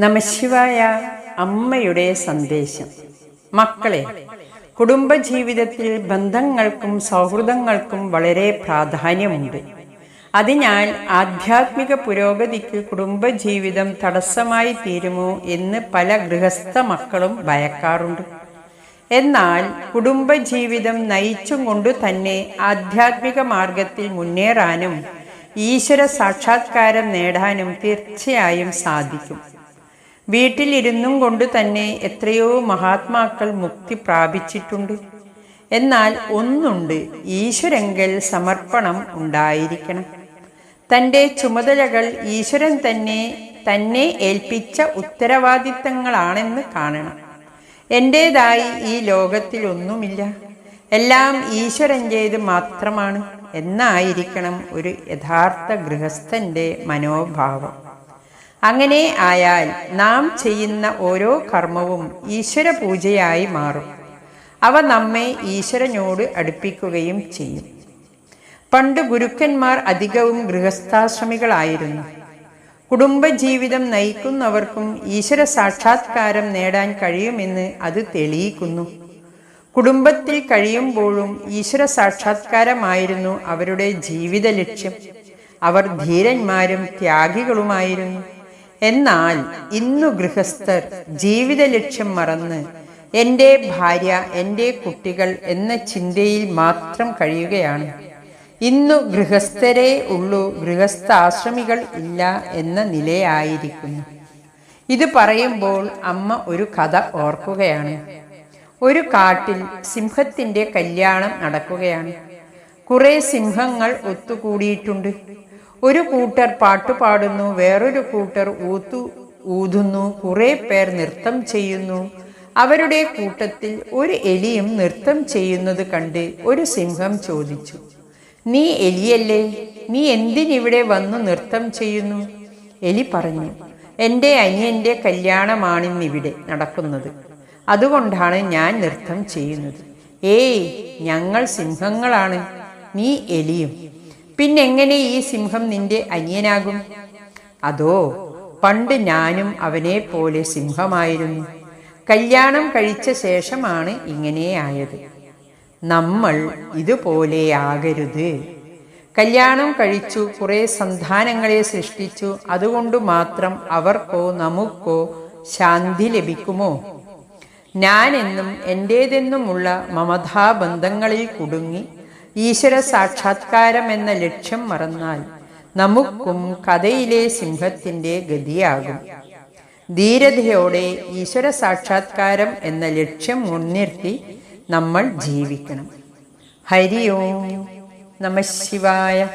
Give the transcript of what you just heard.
നമശിവായ അമ്മയുടെ സന്ദേശം. മക്കളെ കുടുംബജീവിതത്തിൽ ബന്ധങ്ങൾക്കും സൗഹൃദങ്ങൾക്കും വളരെ പ്രാധാന്യമുണ്ട്. അതിനാൽ ആധ്യാത്മിക പുരോഗതിക്ക് കുടുംബജീവിതം തടസ്സമായി തീരുമോ എന്ന് പല ഗൃഹസ്ഥ മക്കളും ഭയക്കാറുണ്ട്. എന്നാൽ കുടുംബജീവിതം നയിച്ചും കൊണ്ട് തന്നെ ആധ്യാത്മിക മാർഗത്തിൽ മുന്നേറാനും ഈശ്വര സാക്ഷാത്കാരം നേടാനും തീർച്ചയായും സാധിക്കും. വീട്ടിലിരുന്നും കൊണ്ട് തന്നെ എത്രയോ മഹാത്മാക്കൾ മുക്തി പ്രാപിച്ചിട്ടുണ്ട്. എന്നാൽ ഒന്നുണ്ട് ഈശ്വരങ്കൽ സമർപ്പണം ഉണ്ടായിരിക്കണം. തന്റെ ചുമതലകൾ ഈശ്വരൻ തന്നെ തന്നെ ഏൽപ്പിച്ച ഉത്തരവാദിത്തങ്ങളാണെന്ന് കാണണം. എന്റേതായി ഈ ലോകത്തിൽ ഒന്നുമില്ല. എല്ലാം ഈശ്വരന്റേത് മാത്രമാണ്. എന്നായിരിക്കണം ഒരു യഥാർത്ഥ ഗൃഹസ്ഥന്റെ മനോഭാവം. അങ്ങനെ ആയാൽ നാം ചെയ്യുന്ന ഓരോ കർമ്മവും ഈശ്വര പൂജയായി മാറും. അവ നമ്മെ ഈശ്വരനോട് അടുപ്പിക്കുകയും ചെയ്യും. പണ്ട് ഗുരുക്കന്മാർ അധികവും ഗൃഹസ്ഥാശ്രമികളായിരുന്നു. കുടുംബജീവിതം നയിക്കുന്നവർക്കും ഈശ്വര സാക്ഷാത്കാരം നേടാൻ കഴിയുമെന്ന് അത് തെളിയിക്കുന്നു. കുടുംബത്തിൽ കഴിയുമ്പോഴും ഈശ്വര സാക്ഷാത്കാരമായിരുന്നു അവരുടെ ജീവിത ലക്ഷ്യം അവർ ധീരന്മാരും ത്യാഗികളുമായിരുന്നു. എന്നാൽ ഇന്നു ഗൃഹസ്ഥർ ജീവിത ലക്ഷ്യം മറന്ന് എന്റെ ഭാര്യ എന്റെ കുട്ടികൾ എന്ന ചിന്തയിൽ മാത്രം കഴിയുകയാണ്. ഇന്നു ഗൃഹസ്ഥരെ ഉള്ളൂ ഗൃഹസ്ഥാശ്രമികൾ ഇല്ല എന്ന നിലയായിരിക്കുന്നു. ഇത് പറയുമ്പോൾ അമ്മ ഒരു കഥ ഓർക്കുകയാണ്. ഒരു കാട്ടിൽ സിംഹത്തിന്റെ കല്യാണം നടക്കുകയാണ്. കുറേ സിംഹങ്ങൾ ഒത്തുകൂടിയിട്ടുണ്ട്. ഒരു കൂട്ടർ പാട്ടുപാടുന്നു വേറൊരു കൂട്ടർ ഊത്തു ഊതുന്നു കുറെ പേർ നൃത്തം ചെയ്യുന്നു. അവരുടെ കൂട്ടത്തിൽ ഒരു എലിയും നൃത്തം ചെയ്യുന്നത് കണ്ട് ഒരു സിംഹം ചോദിച്ചു നീ എലിയല്ലേ? നീ എന്തിനിവിടെ വന്ന് നൃത്തം ചെയ്യുന്നു? എലി പറഞ്ഞു എന്റെ അനിയന്റെ കല്യാണമാണിന്നിവിടെ നടക്കുന്നത്. അതുകൊണ്ടാണ് ഞാൻ നൃത്തം ചെയ്യുന്നത്. ഏയ് ഞങ്ങൾ സിംഹങ്ങളാണ്. നീ എലിയും പിന്നെങ്ങനെ ഈ സിംഹം നിന്റെ അനിയനാകും? അതോ പണ്ട് ഞാനും അവനെ പോലെ സിംഹമായിരുന്നു. കല്യാണം കഴിച്ച ശേഷമാണ് ഇങ്ങനെയായത് നമ്മൾ ഇതുപോലെ ഇതുപോലെയാകരുത് കല്യാണം കഴിച്ചു കുറെ സന്താനങ്ങളെ സൃഷ്ടിച്ചു. അതുകൊണ്ട് മാത്രം അവർക്കോ നമുക്കോ ശാന്തി ലഭിക്കുമോ? ഞാനെന്നും എന്റേതെന്നുമുള്ള മമതാബന്ധങ്ങളിൽ കുടുങ്ങി ഈശ്വര സാക്ഷാത്കാരം എന്ന ലക്ഷ്യം മറന്നാൽ നമുക്കും കഥയിലെ സിംഹത്തിന്റെ ഗതിയാകും. ധീരതയോടെ ഈശ്വര സാക്ഷാത്കാരം എന്ന ലക്ഷ്യം മുൻനിർത്തി നമ്മൾ ജീവിക്കണം. ഹരി ഓം നമ ശിവായ.